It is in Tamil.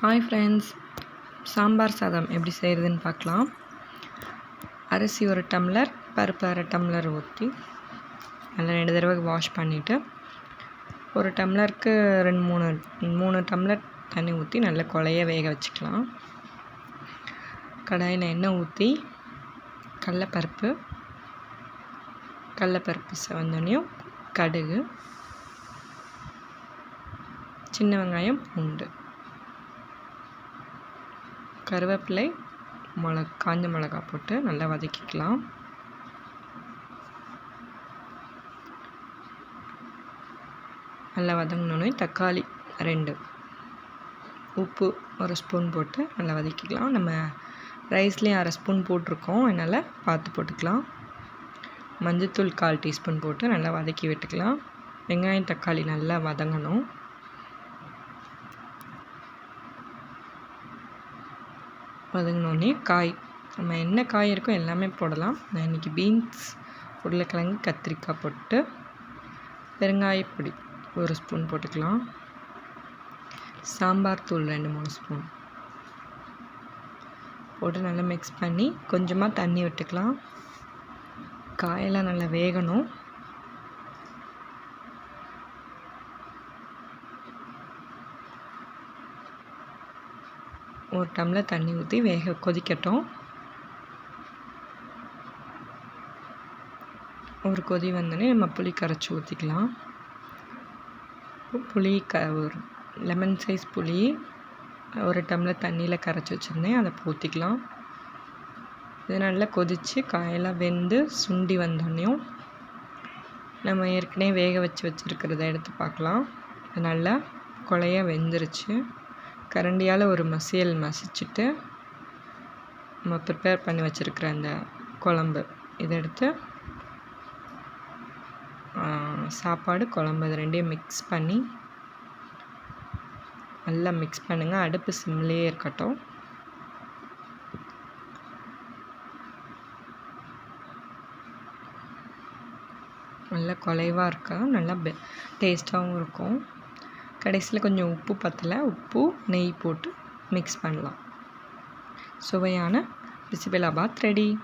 ஹாய் ஃப்ரெண்ட்ஸ் சாம்பார் சாதம் எப்படி செய்கிறதுன்னு பார்க்கலாம். அரிசி ஒரு டம்ளர் பருப்பு அரை டம்ளர் ஊற்றி நல்லா ரெண்டு தடவை வாஷ் பண்ணிவிட்டு ஒரு டம்ளருக்கு ரெண்டு மூணு மூணு டம்ளர் தண்ணி ஊற்றி நல்லா குழைய வேக வச்சுக்கலாம். கடாயில் எண்ணெய் ஊற்றி கடலப்பருப்பு கடலப்பருப்பு செவந்தோடனையும் கடுகு சின்ன வெங்காயம் பூண்டு. கருவேப்பிலை மிளகா காஞ்ச மிளகா போட்டு நல்லா வதக்கிக்கலாம். நல்லா வதங்கினோடனே தக்காளி ரெண்டு. உப்பு ஒரு ஸ்பூன் போட்டு நல்லா வதக்கிக்கலாம். நம்ம ரைஸ்லேயும் அரை ஸ்பூன் போட்டிருக்கோம். அதனால் பார்த்து போட்டுக்கலாம். மஞ்சத்தூள் கால் டீஸ்பூன் போட்டு நல்லா வதக்கி விட்டுக்கலாம். வெங்காயம் தக்காளி நல்லா வதங்கணும். வதங்கினோடனே காய். நம்ம என்ன காய் இருக்கோ எல்லாமே போடலாம். நான் இன்றைக்கி பீன்ஸ் உருளைக்கிழங்கு கத்திரிக்காய் போட்டு பெருங்காயப்பொடி ஒரு ஸ்பூன் போட்டுக்கலாம். சாம்பார் தூள் ரெண்டு மூணு ஸ்பூன் போட்டு நல்லா மிக்ஸ் பண்ணி கொஞ்சமாக தண்ணி விட்டுக்கலாம். காயெல்லாம் நல்லா வேகணும். ஒரு டம்ளர் தண்ணி ஊற்றி வேக கொதிக்கட்டும். ஒரு கொதி வந்தோடனே நம்ம புளி கரைச்சி ஊற்றிக்கலாம் புளி க ஒரு லெமன் சைஸ் புளி ஒரு டம்ளர் தண்ணியில் கரைச்சி வச்சுருந்தேன். அதை ஊற்றிக்கலாம் இது நல்லா கொதித்து காயெல்லாம் வெந்து சுண்டி வந்தோடனையும் நம்ம ஏற்கனவே வேக வச்சு வச்சுருக்கிறத எடுத்து பார்க்கலாம். நல்லா கொலையாக வெந்துருச்சு. கரண்டியால் ஒரு மசியல் மசிச்சுட்டு நம்ம ப்ரிப்பேர் பண்ணி வச்சுருக்கிற அந்த குழம்பு. இதை எடுத்து சாப்பாடு குழம்பு இது ரெண்டையும் மிக்ஸ் பண்ணி நல்லா மிக்ஸ் பண்ணுங்கள் அடுப்பு சிம்லேயே இருக்கட்டும். நல்லா குலைவாக இருக்கா நல்லா டேஸ்ட்டாகவும் இருக்கும். கடைசியில் கொஞ்சம் உப்பு பற்றலை உப்பு நெய் போட்டு மிக்ஸ் பண்ணலாம். சுவையான பிசிபெலாபாத் ரெடி